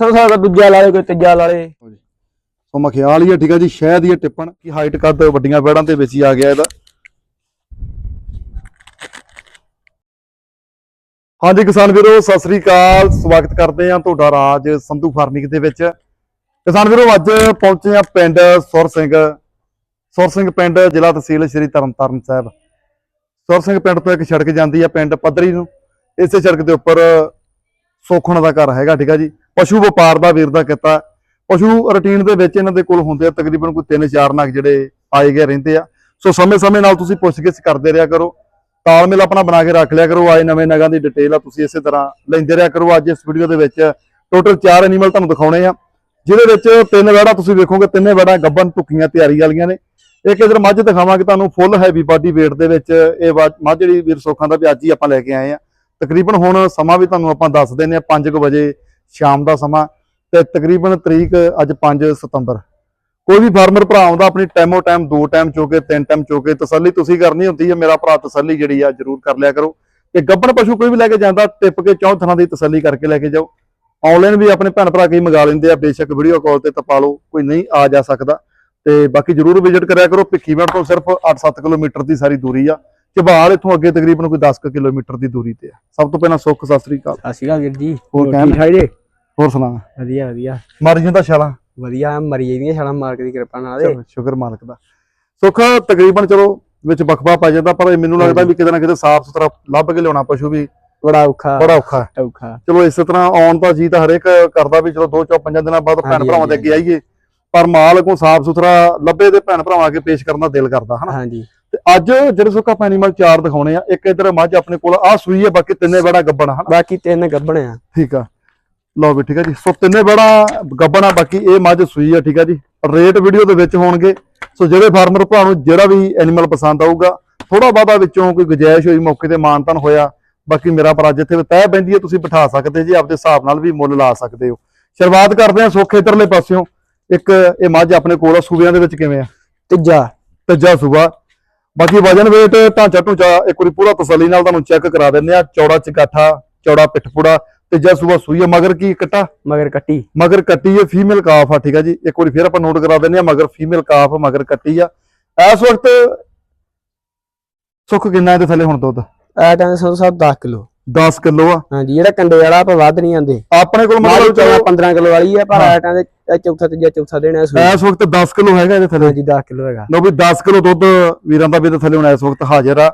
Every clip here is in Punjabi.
ਸਭ ਸਾਡਾ ਦੂਜਾ ਲਾ ਲੇ ਕੋਈ ਤੀਜਾ ਲਾ ਲੇ ਸੋ ਮਖਿਆਲ ਹੀ ਹੈ ਠੀਕ ਆ ਜੀ, ਸ਼ਹਿਦ ਹੀ ਹੈ ਟਿੱਪਣ ਕੀ ਹਾਈਟ ਕੱਦ ਵੱਡੀਆਂ ਬੈੜਾਂ ਦੇ ਵਿੱਚ ਹੀ ਆ ਗਿਆ ਇਹਦਾ। ਹਾਂਜੀ ਕਿਸਾਨ ਵੀਰੋ, ਸਤਿ ਸ੍ਰੀ ਅਕਾਲ। ਸਵਾਗਤ ਕਰਦੇ ਹਾਂ ਤੁਹਾਡਾ ਰਾਜ ਸੰਧੂ ਫਾਰਮਿੰਗ ਦੇ ਵਿੱਚ। ਕਿਸਾਨ ਵੀਰੋ, ਅੱਜ ਪਹੁੰਚੇ ਆ ਪਿੰਡ ਸੁਰ ਸਿੰਘ। ਸੁਰ ਸਿੰਘ ਪਿੰਡ ਜ਼ਿਲ੍ਹਾ ਤਹਿਸੀਲ ਸ਼੍ਰੀ ਤਰਨਤਾਰਨ ਸਾਹਿਬ। ਸੁਰ ਸਿੰਘ ਪਿੰਡ ਤੋਂ ਇੱਕ ਸੜਕ ਜਾਂਦੀ ਆ ਪਿੰਡ ਪੱਧਰੀ ਨੂੰ। ਇਸੇ ਸੜਕ ਦੇ ਉੱਪਰ ਸੋਖਣ ਦਾ ਘਰ ਹੈਗਾ, ਠੀਕ ਆ ਜੀ। ਪਸ਼ੂ ਵਪਾਰ ਦਾ ਵੀਰ ਦਾ ਕੀਤਾ। ਪਸ਼ੂ ਰੁਟੀਨ ਦੇ ਵਿੱਚ ਇਹਨਾਂ ਦੇ ਕੋਲ ਹੁੰਦੇ ਆ ਤਕਰੀਬਨ ਕੋਈ 3-4 ਨਗ ਜਿਹੜੇ ਆਏ ਗਏ ਰਹਿੰਦੇ ਆ। ਸੋ ਸਮੇਂ-ਸਮੇਂ ਨਾਲ ਤੁਸੀਂ ਪੁੱਛਗਿੱਛ ਕਰਦੇ ਰਿਹਾ ਕਰੋ। ਤਾਲਮੇਲ ਆਪਣਾ ਬਣਾ ਕੇ ਰੱਖ ਲਿਆ ਕਰੋ। ਆਏ ਨਵੇਂ ਨਗਾਂ ਦੀ ਡਿਟੇਲ ਆ ਤੁਸੀਂ ਇਸੇ ਤਰ੍ਹਾਂ ਲੈਂਦੇ ਰਿਹਾ ਕਰੋ। ਅੱਜ ਇਸ ਵੀਡੀਓ ਦੇ ਵਿੱਚ ਟੋਟਲ 4 ਐਨੀਮਲ ਤੁਹਾਨੂੰ ਦਿਖਾਉਣੇ ਆ। ਜਿਹਦੇ ਵਿੱਚ ਤਿੰਨ ਵੜਾ ਤੁਸੀਂ ਵੇਖੋਗੇ, ਤਿੰਨੇ ਵੜਾ ਗੱਬਨ ਟੁਕੀਆਂ ਤਿਆਰੀ ਵਾਲੀਆਂ ਨੇ। ਇੱਕ ਇਧਰ ਮੱਝ ਦਿਖਾਵਾਂਗੇ ਤੁਹਾਨੂੰ, ਫੁੱਲ ਹੈਵੀ ਬਾਡੀ weight ਦੇ ਵਿੱਚ ਇਹ ਵਾ- ਮੱਝ ਜਿਹੜੀ ਵੀਰ ਸੋਖਾਂ ਦਾ ਵੀ ਅੱਜ ਹੀ ਆਪਾਂ ਲੈ ਕੇ ਆਏ ਆ। ਤਕਰੀਬਨ ਹੁਣ ਸਮਾਂ ਵੀ ਤੁਹਾਨੂੰ ਆਪਾਂ ਦੱਸ ਦਿੰਦੇ ਆ 5 ਵਜੇ ਸ਼ਾਮ ਦਾ ਸਮਾਂ ਤੇ ਤਕਰੀਬਨ ਤਰੀਕ ਅੱਜ 5 ਸਤੰਬਰ। ਕੋਈ ਵੀ ਫਾਰਮਰ ਭਰਾ ਆਉਂਦਾ, ਆਪਣੀ ਟਾਈਮੋ ਟਾਈਮ ਦੋ ਟਾਈਮ ਚੋਕੇ, ਤਿੰਨ ਟਾਈਮ ਚੋਕੇ, ਤਸੱਲੀ ਤੁਸੀਂ ਕਰਨੀ ਹੁੰਦੀ ਹੈ, ਮੇਰਾ ਭਰਾ ਤਸੱਲੀ ਜਿਹੜੀ ਆ ਜਰੂਰ ਕਰ ਲਿਆ ਕਰੋ। ਤੇ ਗੱਬਣ ਪਸ਼ੂ ਕੋਈ ਵੀ ਲੈ ਕੇ ਜਾਂਦਾ, ਟਿੱਪ ਕੇ ਚੌਂ ਥਾਂ ਦੀ ਤਸੱਲੀ ਕਰਕੇ ਲੈ ਕੇ ਜਾਓ। ਆਨਲਾਈਨ ਵੀ ਆਪਣੇ ਭੈਣ ਭਰਾ ਕਈ ਮੰਗਾ ਲੈਂਦੇ ਆ, ਬੇਸ਼ੱਕ ਵੀਡੀਓ ਕਾਲ ਤੇ ਤਪਾ ਲਓ, ਕੋਈ ਨਹੀਂ ਆ ਜਾ ਸਕਦਾ। ਤੇ ਬਾਕੀ ਜਰੂਰ ਵਿਜ਼ਿਟ ਕਰਿਆ ਕਰੋ, ਭਿੱਖੀਵਿੰਡ ਤੋਂ ਸਿਰਫ 8-7 ਕਿਲੋਮੀਟਰ ਦੀ ਸਾਰੀ ਦੂਰੀ ਆ। ਝਬਾਲ ਇੱਥੋਂ ਅੱਗੇ ਤਕਰੀਬਨ ਕੋਈ 10 ਕੁ ਕਿਲੋਮੀਟਰ ਦੀ ਦੂਰੀ ਤੇ ਆ। ਸਭ ਤੋਂ ਪਹਿਲਾਂ ਸੁੱਖ ਸਤਿ ਸ੍ਰੀ ਅਕਾਲ। ਸਤਿ ਸ਼੍ਰੀ ਅਕਾਲ ਵੀਰ ਜੀ। ਹੋਰ ਕਹਿਣ? ਠੀਕ ਠਾਕ ਜੀ? ਹੋਰ ਸੁਣਾ। ਵਧੀਆ ਵਧੀਆ। ਮਾਰੀ ਜਾਂਦਾ ਛਾਲਾਂ? ਵਧੀਆ ਮਰੀ ਜਾਂਦੀਆਂ ਛਾਲਾਂ ਮਾਲਕ ਦੀ ਕਿਰਪਾ ਨਾਲ ਚਲੋ, ਸ਼ੁਕਰ ਮਾਲਕ ਦਾ। ਸੁੱਖ ਤਕਰੀਬਨ ਚਲੋ ਵਿੱਚ ਬਖਵਾ ਪਾ ਜਾਂਦਾ ਪਰ ਇਹ ਮੈਨੂੰ ਲੱਗਦਾ ਵੀ ਕਿਤੇ ਨਾ ਕਿਤੇ ਸਾਫ਼ ਸੁਥਰਾ ਲੱਭ ਕੇ ਲਿਆਉਣਾ ਪਸ਼ੂ ਵੀ ਬੜਾ ਔਖਾ। ਬੜਾ ਔਖਾ। ਹੈ ਔਖਾ। ਚਲੋ ਇਸੇ ਤਰ੍ਹਾਂ ਆਉਣ ਦਾ ਜੀ ਤਾਂ ਹਰੇਕ ਕਰਦਾ ਵੀ ਚਲੋ ਦੋ ਚੌ ਪੰਜਾਂ ਦਿਨਾਂ ਬਾਅਦ ਭੈਣ ਹਾਂਜੀ, ਭਰਾਵਾਂ ਦੇ ਅੱਗੇ ਆਈਏ ਪਰ ਮਾਲ ਕੋ ਸਾਫ਼ ਸੁਥਰਾ ਲੱਭੇ ਤੇ ਭੈਣ ਭਰਾਵਾਂ ਅੱਗੇ ਪੇਸ਼ ਕਰਨ ਦਾ ਦਿਲ ਕਰਦਾ ਹਨਾ? ਹਾਂਜੀ। ਤੇ ਅੱਜ ਜਿਹੜੇ ਸੁੱਖ ਆਪਾਂ ਐਨੀਮਲ ਚਾਰ ਦਿਖਾਉਣੇ ਆ ਇੱਕ ਇਧਰ ਮੱਝ ਆਪਣੇ ਕੋਲ ਆ ਸੂਈ ਹੈ ਬਾਕੀ ਤਿੰਨੇ ਬੜਾ ਗੱਬਣ ਹਨਾ? ਬਾਕੀ ਤਿੰਨ ਗੱਬਣ ਆ। ਠੀਕ ਆ। ਲਓ ਵੀ ਠੀਕ ਆ ਜੀ। ਸੋ ਤਿੰਨੇ ਬੜਾ ਗੱਬਣ ਆ ਬਾਕੀ ਇਹ ਮੱਝ ਸੂਈ ਆ ਠੀਕ ਆ ਜੀ। ਰੇਟ ਵੀਡੀਓ ਦੇ ਵਿੱਚ ਹੋਣਗੇ। ਸੋ ਜਿਹੜੇ ਫਾਰਮਰ ਭਰਾ ਨੂੰ ਜਿਹੜਾ ਵੀ ਐਨੀਮਲ ਪਸੰਦ ਆਊਗਾ ਥੋੜਾ ਬਾਦਾ ਵਿੱਚੋਂ ਕੋਈ ਗੁਜਾਇਸ਼ ਹੋਈ ਮੌਕੇ ਤੇ ਮਾਨਤਨ ਹੋਇਆ ਬਾਕੀ ਮੇਰਾ ਭਰਾ ਜਿੱਥੇ ਵੀ ਤੈਅ ਬੈਂਦੀ ਹੈ ਤੁਸੀਂ ਬਿਠਾ ਸਕਦੇ ਜੀ ਆਪਦੇ ਹਿਸਾਬ ਨਾਲ ਵੀ ਮੁੱਲ ਲਾ ਸਕਦੇ ਹੋ। ਸ਼ੁਰੂਆਤ ਕਰਦੇ ਹਾਂ ਸੁੱਖ ਇਧਰਲੇ ਪਾਸਿਓਂ। ਇੱਕ ਇਹ ਮੱਝ ਆਪਣੇ ਕੋਲ ਆ ਸੂਬਿਆਂ ਦੇ ਵਿੱਚ ਕਿਵੇਂ ਆ? ਤੀਜਾ। ਤੀਜਾ ਸੂਬਾ। ਬਾਕੀ ਵਜਨ weight ਢਾਂਚਾ ਢੂੰਚਾ ਇੱਕ ਵਾਰੀ ਪੂਰਾ ਤਸੱਲੀ ਨਾਲ ਤੁਹਾਨੂੰ ਚੈੱਕ ਕਰਾ ਦਿੰਦੇ ਆ ਚੌੜਾ ਚਗਾਠਾ ਚੌੜਾ ਪਿੱਠਪੂੜਾ ਤੀਜਾ ਸੂਬਾ ਸੂਈ ਆ ਮਗਰ ਕੀ ਕੱਟਾ? ਮਗਰ ਕੱਟੀ। ਮਗਰ ਕੱਟੀ ਹੈ ਫੀਮੇਲ ਕਾਫ ਆ ਠੀਕ ਆ ਜੀ। ਇੱਕ ਵਾਰੀ ਫੇਰ ਆਪਾਂ ਨੋਟ ਕਰਾ ਦਿੰਦੇ ਆ ਮਗਰ ਫੀਮੇਲ ਕਾਫ ਮਗਰ ਕੱਟੀ ਆ। ਇਸ ਵਕਤ ਸੁੱਖ ਕਿੰਨਾ ਇਹਦੇ ਥੱਲੇ ਹੁਣ ਦੁੱਧ? ਆ ਟਾਈਮ ਸੌ ਸੌ 10 ਕਿਲੋ। 10 ਕਿਲੋ ਆ। ਹਾਂਜੀ ਜਿਹੜਾ ਕੰਡੇ ਵਾਲਾ ਆਪਾਂ ਵੱਧ ਨਹੀਂ ਆਂਦੇ ਆਪਣੇ ਕੋਲ ਮਤਲਬ ਚਲੋ 15 ਕਿਲੋ ਵਾਲੀ ਆ ਪਰ। ਆ ਟਾਈਮ ਦੇ ਚੌਥਾ ਤੀਜਾ ਚੌਥਾ ਦੇਣਾ ਸੂ ਇਸ ਵਕਤ 10 ਕਿਲੋ ਹੈਗਾ ਇਹਦੇ ਥੱਲੇ। ਹਾਂਜੀ 10 ਕਿਲੋ ਹੈਗਾ। ਲੋ ਵੀ 10 ਕਿਲੋ ਦੁੱਧ ਵੀਰਾਂ ਦਾ ਵੀ ਇਹਦੇ ਥੱਲੇ ਹੁਣ ਇਸ ਵਕਤ ਹਾਜ਼ਰ ਆ।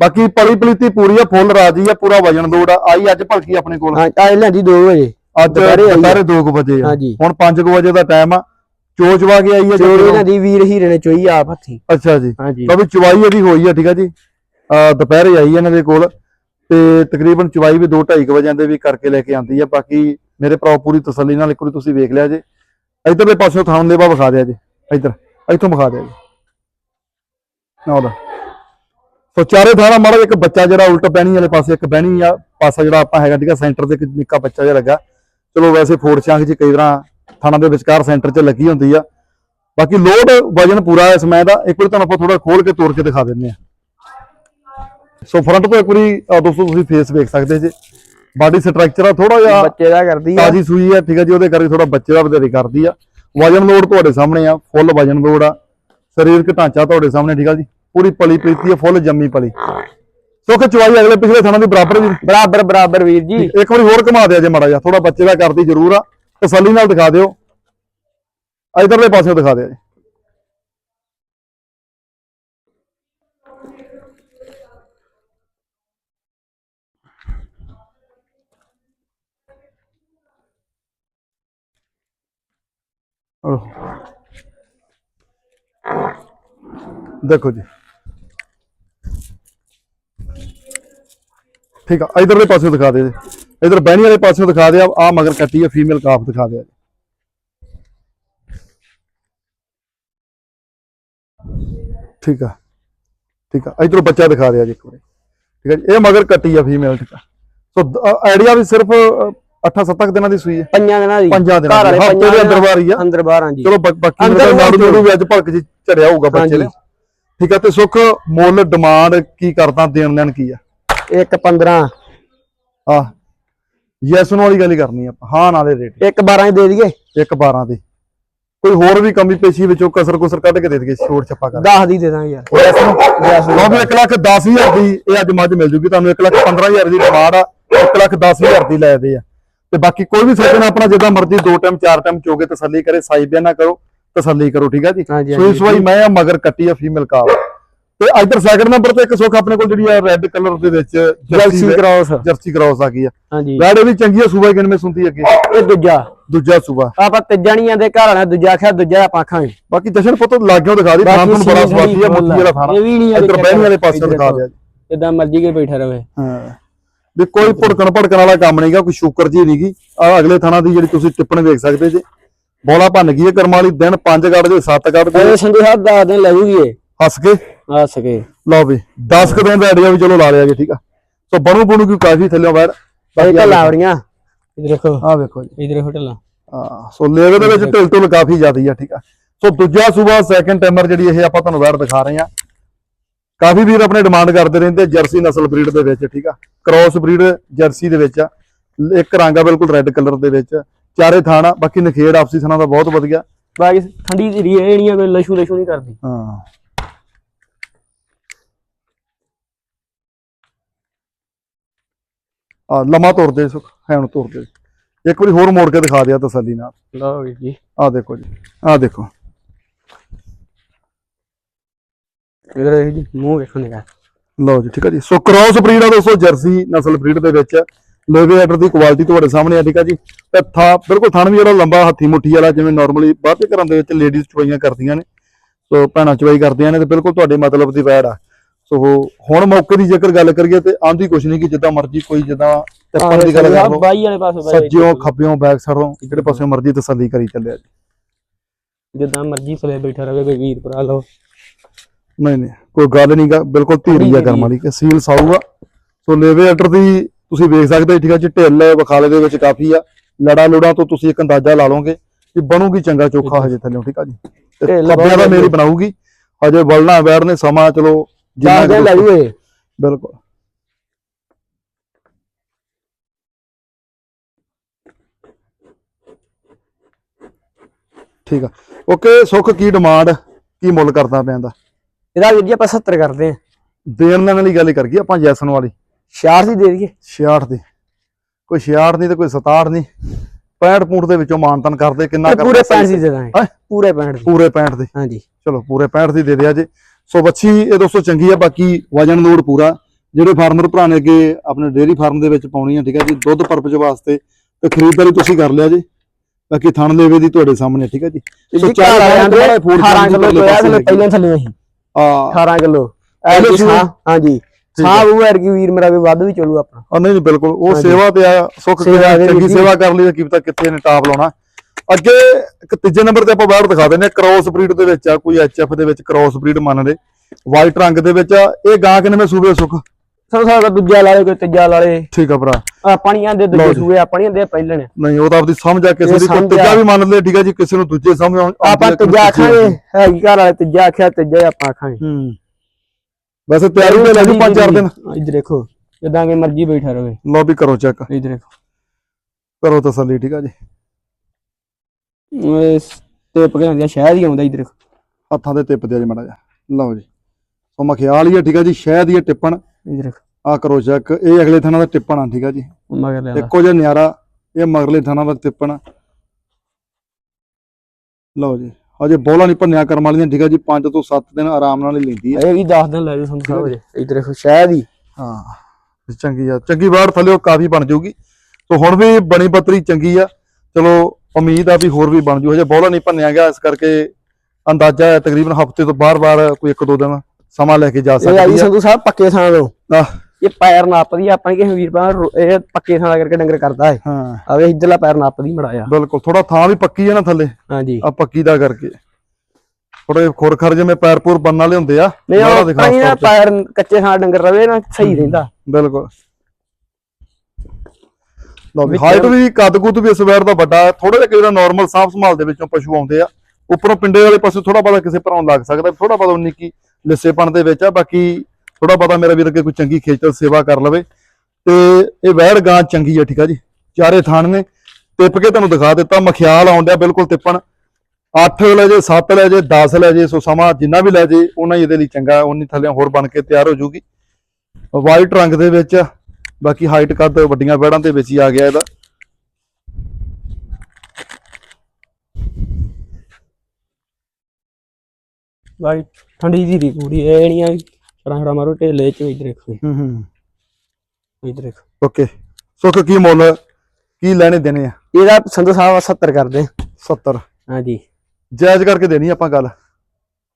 ਬਾਕੀ ਪਲੀ ਪਲੀਤੀ ਪੂਰੀ ਆ ਫੁੱਲ ਰਾਜੀ ਆ ਪੂਰਾ ਵਜਨ ਲੋੜ ਆ। ਆਈ ਅੱਜ ਭਲਕੀ ਆਪਣੇ ਕੋਲ। ਹਾਂ ਆ ਲੈਂਦੀ 2 ਵਜੇ। ਅੱਜ ਦੁਪਹਿਰੇ ਆਈ ਆ। ਦੁਪਹਿਰੇ 2 ਵਜੇ ਆ। ਹਾਂਜੀ। ਹੁਣ 5 ਵਜੇ ਦਾ ਟਾਈਮ ਆ। ਚੋਚਵਾ ਕੇ ਆਈ ਆ ਚੋਰੀ ਇਹਨਾਂ ਦੀ ਵੀਰ ਹੀਰੇ ਨੇ ਚੋਈ ਆਪ ਹੱਥੀ। ਅੱਛਾ ਜੀ। ਹਾਂਜੀ। ਤਾਂ ਵੀ ਚਵਾਈ ਇਹਦੀ ਹੋਈ ਆ ਠੀਕ ਆ ਜੀ। ਆ ਦੁਪਹਿਰੇ ਆਈ ਇਹਨਾਂ ਦੇ ਕੋਲ। ਤੇ ਤਕਰੀਬਨ ਚਵਾਈ ਵੀ 2:30 ਵਜੇ ਦੇ ਵੀ ਕਰਕੇ ਲੈ ਕੇ ਆਂਦੀ ਆ। ਬਾਕੀ ਮੇਰੇ ਭਰਾ ਪੂਰੀ ਤਸੱਲੀ ਨਾਲ ਇੱਕ ਵਾਰੀ ਤੁਸੀਂ ਵੇਖ ਲਿਆ ਜੇ। ਇਧਰਲੇ ਪਾਸਿਓਂ ਥਾਂ ਦੇ ਬਾ ਵਿਖਾ ਦਿਆ ਜੇ। ਇਧਰ, ਇੱਥੋਂ ਵਿਖਾ ਦਿਆ ਜੀ। ਨਾ ਦਾ ਸੋ ਚਾਰੇ ਥਾਣਾ ਮਾੜਾ ਇੱਕ ਬੱਚਾ ਜਿਹੜਾ ਉਲਟ ਬਹਿਣੀ ਵਾਲੇ ਪਾਸੇ, ਇੱਕ ਬਹਿਣੀ ਆ ਪਾਸਾ ਜਿਹੜਾ ਆਪਾਂ ਹੈਗਾ ਠੀਕ ਆ ਸੈਂਟਰ ਤੇ, ਇੱਕ ਨਿੱਕਾ ਬੱਚਾ ਜਿਹਾ ਲੱਗਾ। ਚਲੋ ਵੈਸੇ ਫੋੜ ਚਾਂਗ ਚ ਕਈ ਤਰ੍ਹਾਂ ਥਾਣਾ ਦੇ ਵਿਚਕਾਰ ਸੈਂਟਰ 'ਚ ਲੱਗੀ ਹੁੰਦੀ ਆ। ਬਾਕੀ ਲੋਡ ਵਜਨ ਪੂਰਾ ਇਸ ਮੈਂ ਦਾ, ਇੱਕ ਵਾਰੀ ਤੁਹਾਨੂੰ ਆਪਾਂ ਥੋੜਾ ਖੋਲ ਕੇ ਤੋੜ ਕੇ ਦਿਖਾ ਦਿੰਦੇ ਆ। ਸੋ ਫਰੰਟ ਤੋਂ ਇੱਕ ਵਾਰੀ ਦੋਸਤੋ ਤੁਸੀਂ ਫੇਸ ਵੇਖ ਸਕਦੇ ਜੇ। ਬਾਡੀ ਸਟਰਕਚਰ ਆ ਥੋੜਾ ਜਿਹਾ ਬੱਚੇ ਦਾ ਕਰਦੀ ਆ। ਤਾਜੀ ਸੂਈ ਆ ਠੀਕ ਆ ਜੀ ਉਹਦੇ ਕਰਕੇ ਥੋੜਾ ਬੱਚੇ ਦਾ ਵਧੇਰੇ ਕਰਦੀ ਆ। ਵਜਨ ਲੋਡ ਤੁਹਾਡੇ ਸਾਹਮਣੇ ਆ ਫੁੱਲ ਵਜਨ ਲੋਡ ਆ। ਸਰੀਰਕ ਢਾਂਚਾ ਤੁਹਾਡੇ ਸਾਹਮਣੇ ਠੀਕ ਆ ਜੀ? ਪੂਰੀ ਪਲੀ ਪ੍ਰੀਤੀ ਆ ਫੁੱਲ ਜੰਮੀ ਪਲੀ। ਸੋ ਕਿ ਚਵਾਈ ਅਗਲੇ ਪਿਛਲੇ ਥਾਣਾ ਦੀ ਬਰਾਬਰ ਜੀ? ਬਰਾਬਰ ਬਰਾਬਰ ਵੀਰ ਜੀ। ਇੱਕ ਵਾਰੀ ਹੋਰ ਘੁਮਾ ਦਿਆ ਜੇ ਮੜਾ ਜਾ ਥੋੜਾ ਬੱਚੇ ਦਾ ਕਰਦੀ ਜ਼ਰੂਰ ਆ। ਤਸੱਲੀ ਨਾਲ ਦਿਖਾ ਦਿਓ। ਇਧਰਲੇ ਪਾਸੇ ਦਿਖਾ ਦਿਆ ਜੀ। ਦੇਖੋ ਜੀ। ਠੀਕ ਆ ਇਧਰਲੇ ਪਾਸੇ ਦਿਖਾ ਦੇ ਇਧਰ ਬਹਿਣੀ ਵਾਲੇ ਪਾਸੇ ਦਿਖਾ ਦੇ ਆ ਮਗਰ ਕੱਟੀ ਆ ਫੀਮੇਲ ਕਾਫ ਦਿਖਾ ਦੇ ਠੀਕ ਆ ਠੀਕ ਆ, ਇਧਰੋਂ ਬੱਚਾ ਦਿਖਾ ਦਿਆ ਜੀ ਇੱਕ ਵਾਰੀ। ਠੀਕ ਆ ਜੀ, ਇਹ ਮਗਰ ਕੱਟੀ ਆ ਫੀਮੇਲ ਠੀਕ ਆ ਸੋ ਆਈਡੀਆ ਵੀ ਸਿਰਫ 8-7 ਦਿਨਾਂ ਦੀ ਸੂਈ ਹੈ। ਪੰਜਾਂ ਦਿਨਾਂ ਦੀ। ਪੰਜਾਂ ਦਿਨਾਂ ਘਰ ਦੀ। ਵਾਲੇ ਹਫ਼ਤੇ ਦੇ ਅੰਦਰ ਆ। ਅੰਦਰ ਬਾਹਰ ਹਾਂਜੀ ਚਲੋ ਬਾਕੀ ਅੰਦਰ ਨਾੜੂ ਨੂੜੂ ਵੀ ਅੱਜ ਭਲਕ ਜੀ ਝੜਿਆ ਹੋਊਗਾ ਬੱਚੇ ਨੇ। ਠੀਕ ਆ ਤੇ ਸੁੱਖ ਮੁੱਲ ਡਿਮਾਂਡ ਕੀ ਕਰਦਾ ਦੇਣ ਲੈਣ ਕੀ ਆ? ਇੱਕ 15 ਆ ਯੈਸ ਨੂੰ ਵਾਲੀ ਗੱਲ ਕਰਨੀ ਆ ਆਪਾਂ। ਹਾਂ ਨਾਲੇ ਰੇਟ। ਇੱਕ 12 ਹੀ ਦੇ ਦਈਏ। ਇੱਕ 12 ਦੇ। ਕੋਈ ਹੋਰ ਵੀ ਕਮੀ ਪੇਸ਼ੀ ਵਿੱਚੋਂ ਕਸਰ ਕੁਸਰ ਕੱਢ ਕੇ ਦੇ ਦੇਗੇ ਛੋੜ ਛੱਪਾ ਕਰ। 10 ਦੀ ਦੇ ਦਾਂਗੇ ਯਾਰ। ਯੈਸ ਨੂੰ। ਲਓ ਵੀ 1 ਲੱਖ 10000 ਦੀ ਇਹ ਅੱਜ ਮੱਝ ਮਿਲ ਜੂਗੀ। ਤੁਹਾਨੂੰ 1 ਲੱਖ 15000 ਦੀ ਡਿਮਾਂਡ ਆ 1 ਲੱਖ 10000 ਦੀ ਲੈ ਦੇ ਆ। ਤੇ ਬਾਕੀ ਕੋਈ ਵੀ ਸੋਚਣਾ ਆਪਣਾ ਜਿੱਦਾਂ ਮਰਜ਼ੀ ਦੋ ਟਾਈਮ ਚਾਰ ਟਾਈਮ ਚੋਗੇ ਤਸੱਲੀ ਕਰੇ ਸਾਈ ਬਿਆ ਨਾ ਕਰੋ ਤਸੱਲੀ ਕਰੋ ਠੀਕ ਆ ਜੀ? ਸੂਈ। ਸਵਾਈ ਮੈਂ ਆ ਮਗਰ ਕੱਟੀ ਆ ਫੀਮੇਲ ਕਾਲ ਤੇ ਇੱਧਰ ਸੈਕਿੰਡ ਨੰਬਰ ਤੇ ਇੱਕ ਸੁੱਖ ਆਪਣੇ ਕੋਲ ਜਿਹੜੀ ਆ ਰੈੱਡ ਕਲਰ ਦੇ ਵਿੱਚ ਜਲਸੀ ਕ੍ਰਾਸ ਜਰਸੀ ਕ੍ਰਾਸ ਆ ਗਈ ਆ। ਹਾਂਜੀ। ਵੈੜੇ ਵੀ ਚੰਗੀ ਆ ਸੂਬਾ ਕਿਨਵੇਂ ਸੁਣਦੀ ਅੱਗੇ? ਇਹ ਦੂਜਾ। ਦੂਜਾ ਸੂਬਾ। ਆਪਾਂ ਤੀਜਾ ਨਹੀਂ ਆਂਦੇ ਘਰ ਵਾਲਾ ਦੂਜਾ ਆਖਿਆ ਦੂਜਾ ਆਪਾਂ ਆਖਾਂਗੇ। ਬਾਕੀ ਜਸ਼ਨ ਪੁੱਤ ਲਾਗਿਓ ਦਿਖਾ ਦੀ ਥਾਂ ਤੁਹਾਨੂੰ ਬੜਾ ਸਵਾਦੀ ਆ ਮੁੱਠੀ ਵਾਲਾ ਥਾਣਾ ਇਹ ਵੀ ਨਹੀਂ ਇੱਧਰ ਬਹਿਣੀ ਵਾਲੇ ਪਾਸੇ ਦਿਖਾ ਦਿਆ ਜਿੱਦਾਂ ਮਰਜ਼ੀ ਕੇ ਬੈਠਾ ਰਵੇ ਹਾਂ। ਵੀ ਕੋਈ ਭੜਕਣ ਭੜਕਣ ਵਾਲਾ ਕੰਮ ਨਹੀਂਗਾ ਕੋਈ ਸ਼ੂਕਰ ਜੀ ਨਹੀਂਗੀ। ਆ ਅਗਲੇ ਥਾਣਾ ਦੀ ਜਿਹੜੀ ਤੁਸੀਂ ਟਿੱਪਣ ਵੇਖ ਸਕਦੇ ਜੀ। ਬੋਲਾ ਭੰਨ ਗਈ ਹੈ ਕਰਮ ਵਾਲੀ ਦਿਨ 5 ਕੱਢ ਦੇ 7 ਕੱਢ ਦੇ। ਇਹ ਸੰਧੂ ਸਾਹਿਬ ਦਾ ਦਿਨ ਲੈ ਜੂਗੀ ਇਹ ਹੱਸ ਕੇ? ਆ ਸਕੇ ਲਓ ਵੀ 10 ਕੁ ਦਿਨ ਦਾ ਆਈਡੀਆ ਵੀ ਚਲੋ ਲਾ ਲਿਆ ਜੀ ਠੀਕ ਆ। ਸੋ ਬਣੂ ਬਣੂ ਕੀ ਕਾਫੀ ਥੱਲੇ ਬੈਠ ਬਾਈ ਤਾਂ ਲਾਵੜੀਆਂ। ਇਧਰ ਦੇਖੋ। ਆ ਵੇਖੋ ਜੀ। ਇਧਰ ਹੋਟਲ ਹਾਂ ਸੋ ਲੇਵੇ ਦੇ ਵਿੱਚ ਢਿਲ ਢੁਲ ਕਾਫੀ ਜ਼ਿਆਦੀ ਆ ਠੀਕ ਆ। ਸੋ ਦੂਜਾ ਸੂਬਾ ਸੈਕੰਡ ਟਾਈਮਰ ਜਿਹੜੀ ਇਹ ਆਪਾਂ ਤੁਹਾਨੂੰ ਵੈੜ ਦਿਖਾ ਰਹੇ ਆ ਕਾਫੀ ਵੀਰ ਆਪਣੇ ਡਿਮਾਂਡ ਕਰਦੇ ਰਹਿੰਦੇ ਜਰਸੀ ਨਸਲ ਬਰੀਡ ਦੇ ਵਿੱਚ ਠੀਕ ਆ? ਕ੍ਰਾਸ ਬਰੀਡ ਜਰਸੀ ਦੇ ਵਿੱਚ ਆ। ਇੱਕ ਰੰਗ ਬਿਲਕੁਲ ਰੈੱਡ ਕਲਰ ਦੇ ਵਿੱਚ ਚਾਰੇ ਥਾਣਾ ਬਾਕੀ ਨਖੇੜ ਆਪਸੀ ਥਾਣਾ ਦਾ ਬਹੁਤ ਵਧੀਆ। ਬਾਕੀ ਠੰਡੀ ਧੀਰੀ ਇਹ ਨਹੀਂ ਆ ਕੋਈ ਲਸ਼ੂ ਲਸ਼ੂ ਨਹੀਂ ਕਰਦੀ। ਹਾਂ। ਆ ਲੰਮਾ ਤੋੜ ਦੇ ਸੁਖ ਹੁਣ ਤੋੜ ਦੇ ਇੱਕ ਵਾਰੀ ਹੋਰ ਮੋੜ ਕੇ ਦਿਖਾ ਦਿਆ ਤਸੱਲੀ ਨਾਲ। ਲਓ ਜੀ। ਆ ਦੇਖੋ ਜੀ ਆ ਦੇਖੋ। ਇਧਰ ਇਹ ਜੀ ਮੂੰਹ ਵੇਖਣ ਦੇ ਲਓ ਜੀ ਠੀਕ ਹੈ ਜੀ। ਸੋ ਕ੍ਰਾਸ ਬਰੀਡ ਆ ਦੋਸਤੋ ਜਰਸੀ ਨਸਲ ਬਰੀਡ ਦੇ ਵਿੱਚ। ਲੋਵੇ ਐਡਰ ਦੀ ਕੁਆਲਿਟੀ ਤੁਹਾਡੇ ਸਾਹਮਣੇ ਆ ਠੀਕ ਹੈ ਜੀ। ਤੇ ਥਾ ਬਿਲਕੁਲ ਥਣ ਵੀ ਜਿਹੜਾ ਲੰਬਾ ਹੱਥੀ ਮੁੱਠੀ ਵਾਲਾ ਜਿਵੇਂ ਨਾਰਮਲੀ ਬਾਹਰ ਘਰਾਂ ਦੇ ਵਿੱਚ ਲੇਡੀਜ਼ ਚੁਆਈਆਂ ਕਰਦੀਆਂ ਨੇ। ਸੋ ਭੈਣਾਂ ਚੁਆਈ ਕਰਦੀਆਂ ਨੇ ਤੇ ਬਿਲਕੁਲ ਤੁਹਾਡੇ ਮਤਲਬ ਦੀ ਵੈੜ ਆ। ਸੋ ਹੁਣ ਮੌਕੇ ਦੀ ਜੇਕਰ ਗੱਲ ਕਰੀਏ ਤੇ ਆਂਦੀ ਕੁਛ ਨਹੀਂ ਕਿ ਜਿੱਦਾਂ ਮਰਜ਼ੀ ਕੋਈ ਜਿੱਦਾਂ ਟੱਪਣ ਦੀ ਗੱਲ ਕਰ ਬਾਈ ਵਾਲੇ ਪਾਸੇ ਬਾਈ ਸੱਜਿਓਂ ਖੱਬਿਓਂ ਬੈਕ ਸਾਈਡੋਂ ਜਿਹੜੇ ਪਾਸੇ ਮਰਜ਼ੀ ਤਸੱਲੀ ਕਰੀ ਚੱਲਿਆ ਜੀ। ਜਿੱਦਾਂ ਮਰਜ਼ੀ ਥਲੇ ਬੈਠਾ ਕੋਈ ਵੀਰ ਭਰਾ ਲਓ। ਨਹੀਂ ਨਹੀਂ ਕੋਈ ਗੱਲ ਨਹੀਂਗਾ ਬਿਲਕੁਲ ਧੀਰੀ ਆ ਕਰਮ ਵਾਲੀ ਕਿ ਸੀਲ ਸਾਊ ਆ ਸੋ ਲੇਵੇ ਐਡਰ ਦੀ ਤੁਸੀਂ ਵੇਖ ਸਕਦੇ ਹੋ, ਠੀਕ ਆ ਜੀ ਢਿੱਲ ਬਖਾਲੇ ਦੇ ਵਿੱਚ ਕਾਫੀ ਆ। ਲੜਾ ਲੁੜਾ ਤੋਂ ਤੁਸੀਂ ਇੱਕ ਅੰਦਾਜ਼ਾ ਲਾ ਲਓਗੇ ਕਿ ਬਣੂਗੀ ਚੰਗਾ ਚੋਖਾ ਹਜੇ ਥੱਲੇ ਠੀਕ ਆ ਜੀ। ਖੱਬਿਆਂ ਦਾ ਮੇਰੀ ਬਣਾਊਗੀ। ਹਜੇ ਵਲਣਾ ਵੈੜ ਨੇ ਸਮਾਂ ਚਲੋ ਜਿੰਨਾ ਕੁ ਲੈ ਜੂਏ ਬਿਲਕੁਲ। ਠੀਕ ਆ। ਓਕੇ ਸੁੱਖ ਕੀ ਡਿਮਾਂਡ ਕੀ ਮੁੱਲ ਕਰਦਾ ਪਿਆ ਦਾ ਇਹਦਾ ਵੀਰ ਜੀ ਆਪਾਂ 70 ਕਰਦੇ ਆ ਦੇਣ ਲੈਣ ਵਾਲੀ ਗੱਲ ਕਰ ਗਈ ਆਪਾਂ ਜੈਸਨ ਵਾਲੀ। 66 ਦੀ ਦੇ ਦਈਏ। 66 ਦੀ। ਕੋਈ 66 ਨਹੀਂ ਤੇ ਕੋਈ 67 ਨਹੀਂ 65 ਪੂੰਡ ਦੇ ਵਿੱਚੋਂ ਮਾਨਤਨ ਕਰਦੇ ਕਿੰਨਾ ਤੇ ਪੂਰੇ ਕਰਦੇ? 65 ਦੀ ਦੇ ਦਾਂਗੇ? ਪੂਰੇ 65 ਦੀ। ਪੂਰੇ 65 ਦੇ। ਹਾਂਜੀ। ਚਲੋ ਪੂਰੇ 65 ਦੀ ਦੇ ਦਿਆ ਜੇ। ਸੋ ਬੱਚੀ ਇਹ ਦੋਸਤੋ ਚੰਗੀ ਆ ਬਾਕੀ ਵਜਨ ਲੋਡ ਪੂਰਾ। ਜਿਹੜੇ ਫਾਰਮਰ ਭਰਾ ਨੇ ਅੱਗੇ ਆਪਣੇ ਡੇਅਰੀ ਫਾਰਮ ਦੇ ਵਿੱਚ ਪਾਉਣੀ ਆ ਠੀਕ ਹੈ ਜੀ ਦੁੱਧ ਪਰਪਸ ਵਾਸਤੇ ਤੇ ਖਰੀਦਦਾਰੀ ਤੁਸੀਂ ਕਰ ਲਿਆ ਜੀ। ਬਾਕੀ ਥਣ ਲੇਵੇ ਦੀ ਤੁਹਾਡੇ ਸਾਹਮਣੇ ਠੀਕ ਹੈ ਜੀ। ਸੋ ਚਾਰ ਆਇਆ ਥੋੜ੍ਹਾ ਜਿਹਾ ਫੂਡ 18 ਖਾਣ ਦੀ ਕਿਲੋ। ਪਹਿਲਾਂ ਥੱਲੇ ਅਸੀਂ ਆ 18 ਕਿਲੋ। ਪਹਿਲੇ ਐ ਸੂਏ? ਹਾਂਜੀ। ਸਾਹ ਉਹ ਐਰ ਕੀ ਵੀਰ ਮੇਰਾ ਵੀ ਵੱਧ ਵੀ ਚੱਲੂ ਆਪਣਾ। ਆ ਨਹੀਂ ਨਹੀਂ ਬਿਲਕੁਲ। ਉਹ। ਸੇਵਾ ਤੇ ਆ ਸੁੱਖ ਸੇਵਾ ਦੇ ਚੰਗੀ ਹੀ। ਸੇਵਾ ਕਰ ਲਈ ਤਾਂ ਕੀ ਪਤਾ ਕਿੱਥੇ ਨੇ ਟਾਪ ਲਾਉਣਾ। ਅੱਗੇ ਇੱਕ ਤੀਜੇ ਨੰਬਰ ਤੇ ਆਪਾਂ ਬਾਹਰ ਦਿਖਾ ਦਿੰਦੇ ਆ ਕ੍ਰਾਸ ਬਰੀਡ ਦੇ ਵਿੱਚ ਆ ਕੋਈ ਐਚਐਫ ਦੇ ਵਿੱਚ ਕ੍ਰਾਸ ਬਰੀਡ ਮੰਨ ਲੈ ਵਾਈਟ ਰੰਗ ਦੇ ਵਿੱਚ ਆ ਇਹ ਗਾਂ ਕਿੰਨੇ ਸੂਬੇ ਸੁੱਖ। ਸਭ ਸਾਰਾ ਦੂਜਾ ਲਾ ਕੋਈ ਤੀਜਾ ਲਾ ਲੇ। ਠੀਕ ਆ ਭਰਾ। ਆਪਾਂ ਨਹੀਂ ਆਂਦੇ ਲਓ ਦੂਜੇ ਜੀ। ਸੂਏ ਆਪਾਂ ਨਹੀਂ ਆਂਦੇ ਪਹਿਲੇ ਨੇ ਨਹੀਂ ਉਹ ਤਾਂ ਆਪਦੀ ਸਮਝ ਆ ਕਿਸੇ ਦੀ ਤੀਜਾ। ਵੀ ਮੰਨ ਲੈ ਠੀਕ ਆ ਜੀ ਕਿਸੇ ਨੂੰ ਦੂਜੇ ਸਮਝ ਆਉਂਦੀ ਆਪਾਂ ਤੀਜਾ ਆਖਾਂਗੇ ਆਉਂਦੀ ਹੈਗੀ ਘਰ ਵਾਲੇ ਤੀਜਾ ਆਖਿਆ ਤੀਜਾ ਆਪਾਂ ਆਖਾਂਗੇ। ਹੂੰ। ਵੈਸੇ ਤਿਆਰੀ ਤੇ ਲੱਗੀ ਪੰਜ ਚਾਰ ਦਿਨ। ਇੱਧਰ ਦੇਖੋ ਜਿੱਦਾਂ ਕਿ ਮਰਜ਼ੀ ਬੈਠਾ ਰਵੇ। ਲੋ ਵੀ ਕਰੋ ਚੈੱਕ ਇੱਧਰ ਦੇਖੋ। ਕਰੋ ਤਸੱਲੀ ਠੀਕ ਆ ਜੀ। ਇਹ ਤੇ ਪਕਾਉਂਦੇ ਸ਼ਹਿਦ ਹੀ ਆਉਂਦਾ ਇੱਧਰ ਦੇਖੋ। ਹੱਥਾਂ ਦੇ ਟਿਪ ਦਿਆ ਜੀ ਮਾੜਾ ਜਿਹਾ। ਲਓ ਜੀ। ਸੋ ਮਖਿਆਲ ਹੀ ਆ ਠੀਕ ਆ ਜੀ ਸ਼ਹਿਦ ਹੀ ਆ ਟਿੱਪਣ। ਇੱਧਰ ਦੇਖੋ। ਆ ਕਰੋ ਚੈੱਕ ਇਹ ਅਗਲੇ ਥਾਣਾ ਦਾ ਟਿੱਪਣ ਆ ਠੀਕ ਆ ਜੀ। ਮਗਰ ਲੈ ਲਾ। ਇੱਕੋ ਜਿਹਾ ਨਿਆਰਾ ਇਹ ਮਗਰਲੇ ਥਾਣਾ ਦਾ ਟਿੱਪਣ ਲਓ ਜੀ ਹਜੇ ਬੋਲਾ ਨਹੀਂ ਭੰਨਿਆ ਕਰਮ ਵਾਲੀ ਨੇ ਠੀਕ ਆ ਜੀ 5 ਤੋਂ 7 ਦਿਨ ਆਰਾਮ ਨਾਲ ਹੀ ਲੈਂਦੀ ਹੈ ਇਹ ਵੀ 10 ਦਿਨ ਲੈ ਜਾਓ ਤੁਹਾਨੂੰ ਸਾਹਿਬ ਜੀ। ਇੱਧਰ ਦੇਖੋ ਸ਼ਹਿਦ ਹੀ। ਹਾਂ ਚੰਗੀ ਆ। ਚੰਗੀ ਬਾੜ ਥੱਲੇ ਕਾਫੀ ਬਣ ਜਾਊਗੀ। ਸੋ ਹੁਣ ਵੀ ਬਣੀ ਬੱਤਰੀ ਚੰਗੀ ਆ। ਚਲੋ ਉਮੀਦ ਆ ਵੀ ਹੋਰ ਵੀ ਬਣ ਜੂ ਹਜੇ ਬੋਲਾ ਨਹੀਂ ਭੰਨਿਆ ਗਿਆ ਇਸ ਕਰਕੇ ਅੰਦਾਜ਼ਾ ਹੈ ਤਕਰੀਬਨ ਹਫ਼ਤੇ ਤੋਂ ਬਾਰ-ਬਾਰ ਕੋਈ ਇੱਕ ਦੋ ਦਿਨ ਸਮਾਂ ਲੈ ਕੇ ਜਾ ਸਕਦੀ ਆ। ਸੰਧੂ ਸਾਹਿਬ ਪੱਕੇ ਥਾਂ ਤੋਂ। ਆਹ, ਇਹ ਪੈਰ ਨਾਪਦੀ ਆ, ਆਪਾਂ ਕਿਸੇ ਵੀਰ ਪਾ ਇਹ ਪੱਕੇ ਥਾਂ ਕਰਕੇ ਡੰਗਰ ਕਰਦਾ ਹੈ। ਹਾਂ ਆਵੇ ਇੱਧਰਲਾ ਪੈਰ ਨਾਪਦੀ ਮੜਾਇਆ ਬਿਲਕੁਲ ਥੋੜਾ ਥਾਂ ਵੀ ਪੱਕੀ ਹੈ ਨਾ ਥੱਲੇ। ਹਾਂਜੀ। ਆ ਪੱਕੀ ਦਾ ਕਰਕੇ। ਥੋੜੇ ਖੁਰ ਖਰ ਜਿਵੇਂ ਪੈਰ ਪੂਰ ਬੰਨ ਵਾਲੇ ਹੁੰਦੇ ਆ ਨਹੀਂ ਮਾੜਾ ਤੇ। ਪੈਰ ਕੱਚੇ ਥਾਂ ਡੰਗਰ ਰਵੇ ਨਾ ਸਹੀ ਰਹਿੰਦਾ। ਬਿਲਕੁਲ। ਲੋ ਵੀ ਹਾਈਟ ਵੀ ਕੱਦ ਕੁੱਦ ਵੀ ਇਸ ਵੇਰ ਦਾ ਵੱਡਾ ਥੋੜਾ ਜਿਹਾ ਜਿਹੜਾ ਨਾਰਮਲ ਸਾਫ਼ ਸੰਭਾਲ ਦੇ ਵਿੱਚੋਂ ਪਸ਼ੂ ਆਉਂਦੇ ਆ। ਉੱਪਰੋਂ ਪਿੰਡੇ ਵਾਲੇ ਪਾਸੇ ਥੋੜਾ ਬਹੁਤਾ ਕਿਸੇ ਭਰਾਉਣ ਲੱਗ ਸਕਦਾ ਥੋੜਾ ਬਹੁਤਾ ਉਨੀ ਕੀ ਲਿੱਸੇਪਣ ਦੇ ਵਿੱਚ ਆ। ਬਾਕੀ ਥੋੜਾ ਪਤਾ ਮੇਰਾ ਵੀਰ ਅੱਗੇ ਕੋਈ ਚੰਗੀ ਖੇਚਲ ਸੇਵਾ ਕਰ ਲਵੇ। ਤੇ ਇਹ ਵਹਿੜ ਗਾਂ ਚੰਗੀ ਆ, ਠੀਕ ਆ ਜੀ। ਚਾਰੇ ਥਾਣ ਨੇ। ਟਿੱਪ ਕੇ ਤੁਹਾਨੂੰ ਦਿਖਾ ਦਿੱਤਾ, ਮਖਿਆਲ ਆਉਣ ਬਿਲਕੁਲ ਟਿੱਪਣ। 8 ਲੈ ਜੇ 7 ਲੈ ਜੇ 10 ਲੈ ਜੇ, ਸੋ ਸਮਾਂ ਜਿੰਨਾ ਵੀ ਲੈ ਜੇ ਉਹਨਾਂ ਹੀ ਇਹਦੇ ਲਈ ਚੰਗਾ ਉਨੀ ਥੱਲੇ ਹੋਰ ਬਣ ਕੇ ਤਿਆਰ ਹੋ ਜੂਗੀ। ਵਾਈਟ ਰੰਗ ਦੇ ਵਿੱਚ, ਬਾਕੀ ਹਾਈਟ ਕੱਦ ਵੱਡੀਆਂ ਬੈੜਾਂ ਦੇ ਵਿੱਚ ਹੀ ਆ ਗਿਆ ਇਹਦਾ। ਬਾਈ ਠੰਡੀ ਜੀ ਦੀ ਪੂਰੀ, ਇਹ ਨਹੀਂ ਆ ਛੜਾ ਛੜਾ ਮਾਰੋ ਢੇਲੇ ਚ ਇਧਰ ਦੇਖੋ ਹੂੰ ਹੂੰ। ਇਧਰ ਦੇਖੋ ਓਕੇ। ਸੁੱਖ ਕੀ ਮੁੱਲ ਕੀ ਲੈਣੇ ਦੇਣੇ ਆ? ਇਹਦਾ ਸੰਧੂ ਸਾਹਿਬ 70 ਕਰਦੇ। 70 ਹਾਂਜੀ। ਜਾਇਜ਼ ਕਰਕੇ ਦੇਣੀ ਆਪਾਂ ਗੱਲ।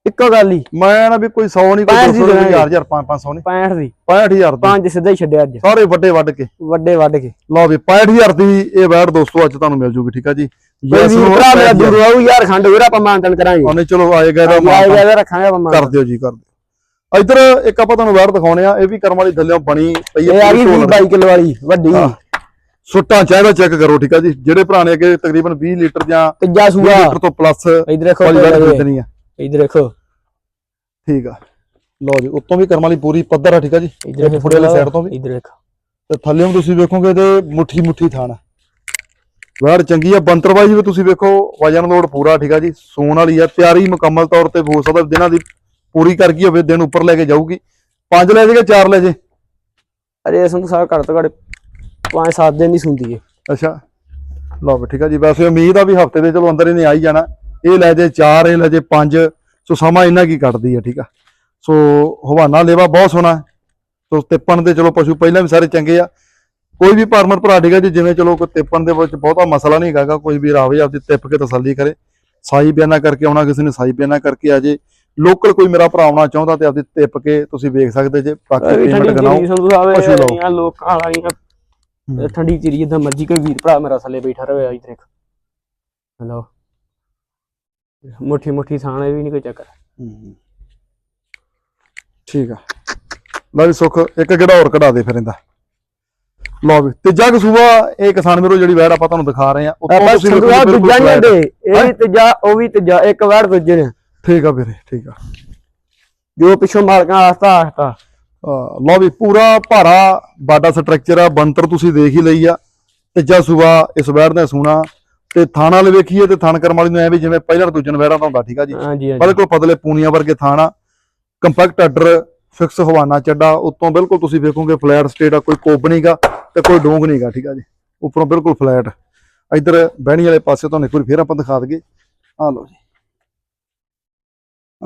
ਇੱਕੋ ਗੱਲ ਹੀ। ਮੈਂ ਨਾ ਵੀ ਕੋਈ 100 ਨਹੀਂ ਕੋਈ ਪੈਂਹਠ ਦੀ 200 ਨਹੀਂ ਦੇਵਾਂਗੇ। 1000 500 ਨਹੀਂ। 65 ਦੀ। 65000 ਦੀ। ਪੰਜ ਸਿੱਧਾ ਹੀ ਛੱਡਿਆ ਅੱਜ। ਸਾਰੇ ਵੱਡੇ ਵੱਡ ਕੇ। ਵੱਡੇ ਵੱਡ ਕੇ। ਲਓ ਵੀ 65000 ਦੀ ਇਹ ਬੈਟ ਦੋਸਤੋ ਅੱਜ ਤੁਹਾਨੂੰ ਮਿਲ ਜੂਗੀ ਠੀਕ ਆ ਜੀ? ਕੋਈ Yes, ਵੀਰ ਹੋਰ ਭਰਾ ਮੇਰਾ 65,000 ਦੂਰ ਆਊ ਯਾਰ ਖੰਡ ਵੀਰ ਆਪਾਂ ਮਾਨਤਨ ਕਰਾਂਗੇ। ਉਹਨੇ ਚਲੋ ਆਏਗਾ ਇਹਦਾ ਰੱਖਾਂਗੇ ਆਪਾਂ ਮਾਨ ਕਰ ਦਿਓ ਜੀ ਕਰ ਦਿਓ। ਇੱਧਰ ਇੱਕ ਆਪਾਂ ਤੁਹਾਨੂੰ ਬੈਟ ਦਿਖਾਉਣੇ ਆ ਇਹ ਵੀ ਕਰਮ ਵਾਲੀ ਥੱਲੇੋਂ ਬਣੀ ਪਈ ਇਹ ਆ ਗਈ ਪੂਰੀ 20 22 ਕਿਲੋ ਵਾਲੀ ਵੱਡੀ। ਸੁੱਟਾਂ ਚਾਹੀਦਾ ਚੈੱਕ ਕਰੋ ਠੀਕ ਆ ਜੀ। ਜਿਹੜੇ ਭਰਾ ਨੇ ਅੱਗੇ ਤਕਰੀਬਨ 20 ਲੀਟਰ ਜਾਂ ਤੀਜਾ 20 ਸੂਆ ਲੀਟਰ ਤੋਂ ਪਲੱਸ ਇਧਰ ਦੇਖੋ। ਖਰੀਦਣੀ ਆ ਇਧਰ ਦੇਖੋ। ਠੀਕ ਆ। ਲਓ ਜੀ ਉੱਤੋਂ ਵੀ ਕਰਮ ਵਾਲੀ ਪੂਰੀ ਪੱਧਰ ਆ ਠੀਕ ਆ ਜੀ। ਇਧਰ ਫੁੱਟੇ ਵਾਲੀ ਸਾਈਡ ਤੋਂ ਵੀ। ਇਧਰ ਦੇਖੋ। ਤੇ ਥੱਲੇੋਂ ਤੁਸੀਂ ਵੇਖੋਗੇ ਤੇ ਮੁੱਠੀ ਮੁੱਠੀ ਥਾਣਾ ਵੈੜ ਚੰਗੀ ਆ ਬੰਤਰਵਾਈ ਵੀ ਤੁਸੀਂ ਵੇਖੋ ਵਜਨ ਲੋਡ ਪੂਰਾ ਠੀਕ ਆ ਜੀ। ਸੂਣ ਵਾਲੀ ਆ ਤਿਆਰੀ ਮੁਕੰਮਲ ਤੌਰ ਤੇ ਹੋ ਸਕਦਾ ਦਿਨਾਂ ਦੀ ਪੂਰੀ ਕਰ ਗਈ ਹੋਵੇ ਦਿਨ ਉੱਪਰ ਲੈ ਕੇ ਜਾਊਗੀ। ਪੰਜ ਲੈ ਜਾਏਗਾ ਚਾਰ ਲੈ ਜੇ? ਅਰੇ ਸੰਧੂ ਸਾਹਿਬ ਘੱਟ ਤੋਂ ਘੱਟ 5-7 ਦਿਨ ਹੀ ਸੁੰਦੀ ਏ। ਅੱਛਾ। ਲਓ ਵੀ ਠੀਕ ਆ ਜੀ ਵੈਸੇ ਉਮੀਦ ਆ ਵੀ ਹਫ਼ਤੇ ਦੇ ਚਲੋ ਅੰਦਰ ਇਹਨੇ ਆ ਹੀ ਜਾਣਾ। ਇਹ ਲੈ ਜੇ ਚਾਰ ਇਹ ਲੈ ਜੇ ਪੰਜ ਸੋ ਸਮਾਂ ਇੰਨਾ ਕੀ ਕੱਢਦੀ ਆ ਠੀਕ ਆ। ਸੋ ਹਵਾਨਾ ਲੇਵਾ ਬਹੁਤ ਸੋਹਣਾ। ਸੋ ਤਿੱਪਣ ਦੇ ਚਲੋ ਪਸ਼ੂ ਪਹਿਲਾਂ ਵੀ ਸਾਰੇ ਚੰਗੇ ਆ। ਕੋਈ ਵੀ ਫਾਰਮਰ ਭਰਾ ਠੀਕ ਆ ਜੀ ਜਿਵੇਂ ਚਲੋ ਕੋਈ ਤਿੱਪਣ ਦੇ ਵਿੱਚ ਬਹੁਤਾ ਮਸਲਾ ਨਹੀਂ ਹੈਗਾ ਕੋਈ ਵੀ ਰਾਵੇ ਆਪਦੀ ਤਿੱਪ ਕੇ ਤਸੱਲੀ ਕਰੇ। ਸਾਈ ਬਿਆਨਾ ਕਰਕੇ ਆਉਣਾ ਕਿਸੇ ਨੇ ਸਾਈ ਬਿਆਨਾ ਕਰਕੇ ਆ ਜੇ। ਲੋਕਲ ਕੋਈ ਮੇਰਾ ਭਰਾ ਆਉਣਾ ਚਾਹੁੰਦਾ ਤੇ ਆਪਦੀ ਤਿੱਪ ਕੇ ਤੁਸੀਂ ਵੇਖ ਸਕਦੇ ਜੇ ਬਾਕੀ ਪੇਮੈਂਟ ਕਰਾਓ ਸੰਧੂ ਸਾਹਿਬ ਲਓ। ਇਹ ਲੋਕਾਂ ਵਾਲੀਆਂ। ਠੰਡੀ ਚੀਰੀ ਜਿੱਦਾਂ ਮਰਜ਼ੀ ਕੋਈ ਵੀਰ ਭਰਾ ਮੇਰਾ ਥੱਲੇ ਬੈਠਾ ਰਹੇ ਇਧਰ ਦੇਖ। ਹਲੋ ਮੁੱਠੀ ਮੁੱਠੀ ਥਾਣੇ ਵੀ ਨਹੀਂ ਕੋਈ ਚੱਕਰ। ਠੀਕ ਆ। ਲੈ ਵੀ ਸੁੱਖ ਇੱਕ ਗੇੜਾ ਹੋਰ ਕਢਾ ਦੇ ਫਿਰ ਇਹਦਾ। ਲਓ ਵੀ ਤੀਜਾ ਕਸੂਆ ਇਹ ਕਿਸਾਨ ਵੀਰੋ ਜਿਹੜੀ ਵੈੜ ਆਪਾਂ ਤੁਹਾਨੂੰ ਦਿਖਾ ਰਹੇ ਆ ਉੱਤੋਂ ਤੁਸੀਂ ਦੂਜਾ ਨਹੀਂ। ਦੇ ਇਹ ਵੀ ਤੀਜਾ ਉਹ ਵੀ ਤੀਜਾ ਇੱਕ ਵਾਰ ਦੂਜੇ ਨੇ। ਠੀਕ ਆ ਵੀਰੇ ਠੀਕ ਆ। ਜੋ ਪਿੱਛੋਂ ਮਾਲਕਾਂ ਆਸਤਾ ਆਸਤਾ। ਅਹ ਲਓ ਵੀ ਪੂਰਾ ਭਾਰਾ ਬਾਡਾ ਸਟਰਕਚਰ ਆ ਬੰਤਰ ਤੁਸੀਂ ਦੇਖ ਹੀ ਲਈ ਆ। ਤੀਜਾ ਸੂਆ ਇਸ ਵੈੜ ਨੇ ਸੂਣਾ। ਤੇ ਥਾਣਾ ਵਾਲੇ ਵੇਖੀਏ ਤੇ ਥਾਣ ਕਰਮ ਵਾਲੀ ਨੂੰ ਐ ਵੀ ਜਿਵੇਂ ਪਹਿਲਾਂ ਦੂਜਨ ਵੈੜਾਂ ਦਾ ਹੁੰਦਾ ਠੀਕ ਆ ਜੀ? ਹਾਂਜੀ ਹਾਂਜੀ। ਬਿਲਕੁਲ ਪਤਲੇ ਪੂਨੀਆਂ ਵਰਗੇ ਥਾਣਾ ਕੰਪੈਕਟ ਆਰਡਰ ਫਿਕਸ ਹਵਾਨਾ ਚੱਡਾ ਉੱਤੋਂ ਬਿਲਕੁਲ ਤੁਸੀਂ ਵੇਖੋਗੇ ਫਲੈਟ ਸਟੇਟ ਆ ਕੋਈ ਕੋਬ ਨਹੀਂਗਾ ਤੇ ਕੋਈ ਡੋਂਗ ਨਹੀਂਗਾ ਠੀਕ ਆ ਜੀ? ਉੱਪਰੋਂ ਬਿਲਕੁਲ ਫਲੈਟ। ਇੱਧਰ ਬਹਿਣੀ ਵਾਲੇ ਪਾਸੇ ਤੁਹਾਨੂੰ ਇੱਕ ਵਾਰੀ ਫੇਰ ਆਪਾਂ ਦਿਖਾ ਦਈਏ। ਆ ਲਓ ਜੀ।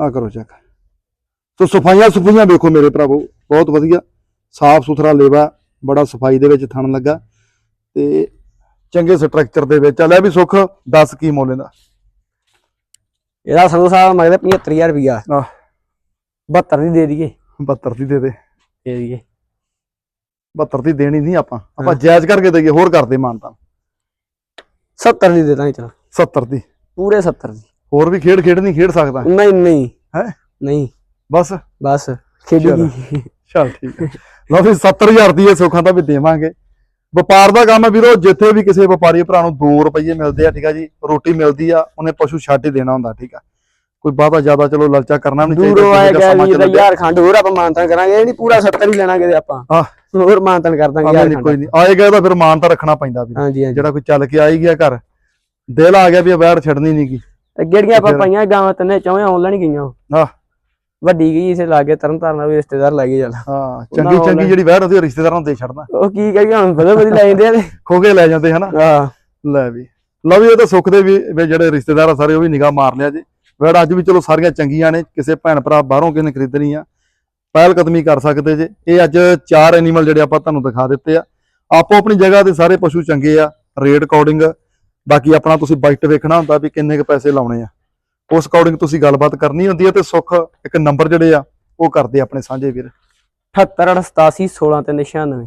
ਆ ਕਰੋ ਚੈੱਕ ਸੋ ਸਫਾਈਆਂ ਸਫਾਈਆਂ ਵੇਖੋ ਮੇਰੇ ਭਰਾਵੋ ਬਹੁਤ ਵਧੀਆ। ਸਾਫ਼ ਸੁਥਰਾ ਲੇਵਾ ਬੜਾ ਸਫ਼ਾਈ ਦੇ ਵਿੱਚ ਥਣ ਲੱਗਾ। ਤੇ ਚੰਗੇ ਸਟਰਕਚਰ ਦੇ ਵਿੱਚ। ਆ ਲੈ ਵੀ ਸੁੱਖ 10 ਕੀ ਮੁੱਲ ਇਹਦਾ? ਇਹਦਾ ਸੰਧੂ ਸਾਹਿਬ ਮੰਗਦੇ 75000 ਰੁਪਿਆ ਆਹ। 72 ਦੀ ਦੇ ਦਈਏ। 72 ਦੀ ਦੇ ਦੇ। ਦੇ ਦਈਏ। 72 ਦੀ ਦੇਣੀ ਨਹੀਂ ਆਪਾਂ। ਆਪਾਂ। ਜਾਇਜ਼ ਕਰਕੇ ਦਈਏ ਹੋਰ ਕਰਦੇ ਮਾਨਤਾ। 70 ਦੀ ਦੇ ਦਾਂਗੇ ਚਲ। 70 ਦੀ। ਪੂਰੇ 70 ਦੀ। ਹੋਰ ਵੀ ਖੇਡ ਖੇਡ ਨਹੀਂ ਖੇਡ ਸਕਦਾ? ਨਹੀਂ ਨਹੀਂ। ਹੈਂ? ਨਹੀਂ। ਬਸ? ਬਸ ਖੇਡੀ ਚਲੋ। ਠੀਕ ਹੈ। ਲਓ ਵੀ 70000 ਦੀ ਇਹ ਸੁੱਖਾਂ ਦਾ ਵੀ ਦੇਵਾਂਗੇ। ਵਪਾਰ ਦਾ ਕੰਮ ਹੈ ਵੀਰੋ ਜਿੱਥੇ ਵੀ ਕਿਸੇ ਵਪਾਰੀ ਭਰਾ ਨੂੰ 2 ਰੁਪਏ ਮਿਲਦੇ ਆ ਠੀਕ ਆ ਜੀ ਰੋਟੀ ਮਿਲਦੀ ਆ ਉਹਨੇ ਪਸ਼ੂ ਛੱਡ ਹੀ ਦੇਣਾ ਹੁੰਦਾ ਠੀਕ ਆ। ਕੋਈ ਬਾਹਤਾ ਜ਼ਿਆਦਾ ਚਲੋ ਲਲਚਾ ਕਰਨਾ ਨਹੀਂ ਦੂਰੋਂ ਜਿਵੇਂ ਗਿਆ ਸਮਾਂ ਵੀ। ਯਾਰ ਖੰਡ ਹੋਰ ਆਪਾਂ ਮਾਨਤਨ ਕਰਾਂਗੇ ਇਹ ਨਹੀਂ ਪੂਰਾ 70 ਹੀ ਲੈਣਾ ਕਿਤੇ ਆਪਾਂ। ਆਹ। ਹੋਰ ਮਾਨਤਨ ਕਰ ਦਾਂਗੇ ਯਾਰ ਕੋਈ ਨਹੀਂ। ਆਏਗਾ ਤਾਂ ਫਿਰ ਮਾਨ ਤਾਂ ਰੱਖਣਾ ਪੈਂਦਾ ਵੀ ਜਿਹੜਾ ਕੋਈ ਚੱਲ ਕੇ ਆਈ ਗਿਆ ਘਰ ਦਿਲ ਆ ਗਿਆ ਵੀ ਵੈੜ ਛੱਡਣੀ ਨਹੀਂ ਗੀ ਜਿਹੜੀਆਂ ਆਪਾਂ ਪਾਈਆਂ ਗਾਵਾਂ ਤੰਨੇ ਚੌਵੇਂ ਹੀ ਗਈਆਂ। ਉਹ। ਆਹ। ਵੱਡੀ ਗਈ ਇਸੇ ਲਾਗੇ ਤਰਨ ਤਾਰਨ ਵੀ ਰਿਸ਼ਤੇਦਾਰ ਲੱਗੇ ਚੱਲ। ਹਾਂ ਚੰਗੀ ਚੰਗੀ ਜਿਹੜੀ ਵੈੜ ਉਹਦੀ ਰਿਸ਼ਤੇਦਾਰਾਂ ਨੂੰ ਦੇ ਛੱਡਦਾ ਉਹ ਕੀ ਕਰੀਏ ਹੁਣ ਬਦਲ ਬਦਲ ਲੈ ਜਾਂਦੇ ਆ ਤੇ। ਖੋ ਕੇ ਲੈ ਜਾਂਦੇ ਹਨਾ? ਆਹ ਲੈ ਵੀ। ਲਓ ਵੀ ਇਹ ਤਾਂ ਸੁੱਖ ਦੇ ਵੀ ਵੀ ਜਿਹੜੇ ਰਿਸ਼ਤੇਦਾਰ ਆ ਸਾਰੇ ਉਹ ਵੀ ਨਿਗਾਹ ਮਾਰ ਲਿਆ ਜੀ। ਵੈੜ ਅੱਜ ਵੀ ਚਲੋ ਸਾਰੀਆਂ ਚੰਗੀਆਂ ਨੇ ਕਿਸੇ ਭੈਣ ਭਰਾ ਬਾਹਰੋਂ ਕਿਸੇ ਨੇ ਖਰੀਦਣੀ ਆ। ਪਹਿਲ ਕਦਮੀ ਕਰ ਸਕਦੇ ਜੇ। ਇਹ ਅੱਜ ਚਾਰ ਐਨੀਮਲ ਜਿਹੜੇ ਆਪਾਂ ਤੁਹਾਨੂੰ ਦਿਖਾ ਦਿੱਤੇ ਆ। ਆਪੋ ਆਪਣੀ ਜਗ੍ਹਾ ਤੇ ਸਾਰੇ ਪਸ਼ੂ ਚੰਗੇ ਆ। ਰੇਟ ਅਕੋਰਡਿੰਗ ਬਾਕੀ ਆਪਣਾ ਤੁਸੀਂ ਬਜਟ ਵੇਖਣਾ ਹੁੰਦਾ ਵੀ ਕਿੰਨੇ ਕੁ ਪੈਸੇ ਲਾਉਣੇ ਆ। ਉਸ ਅਕੋਰਡਿੰਗ ਤੁਸੀਂ ਗੱਲਬਾਤ ਕਰਨੀ ਹੁੰਦੀ ਹੈ ਤੇ ਸੁੱਖ ਇੱਕ ਨੰਬਰ ਜਿਹੜੇ ਆ ਉਹ ਕਰਦੇ ਆਪਣੇ ਸਾਂਝੇ ਵੀਰ। 78 87 16 ਤੇ 96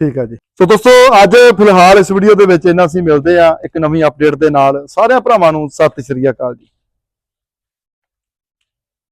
ਠੀਕ ਆ ਜੀ। ਸੋ ਦੋਸਤੋ ਅੱਜ ਫਿਲਹਾਲ ਇਸ ਵੀਡੀਓ ਦੇ ਵਿੱਚ ਇਹਨਾਂ ਅਸੀਂ ਮਿਲਦੇ ਆ। ਇੱਕ ਨਵੀਂ ਅਪਡੇਟ ਦੇ ਨਾਲ ਸਾਰਿਆਂ ਭਰਾਵਾਂ ਨੂੰ ਸਤਿ ਸ਼੍ਰੀ ਅਕਾਲ ਜੀ।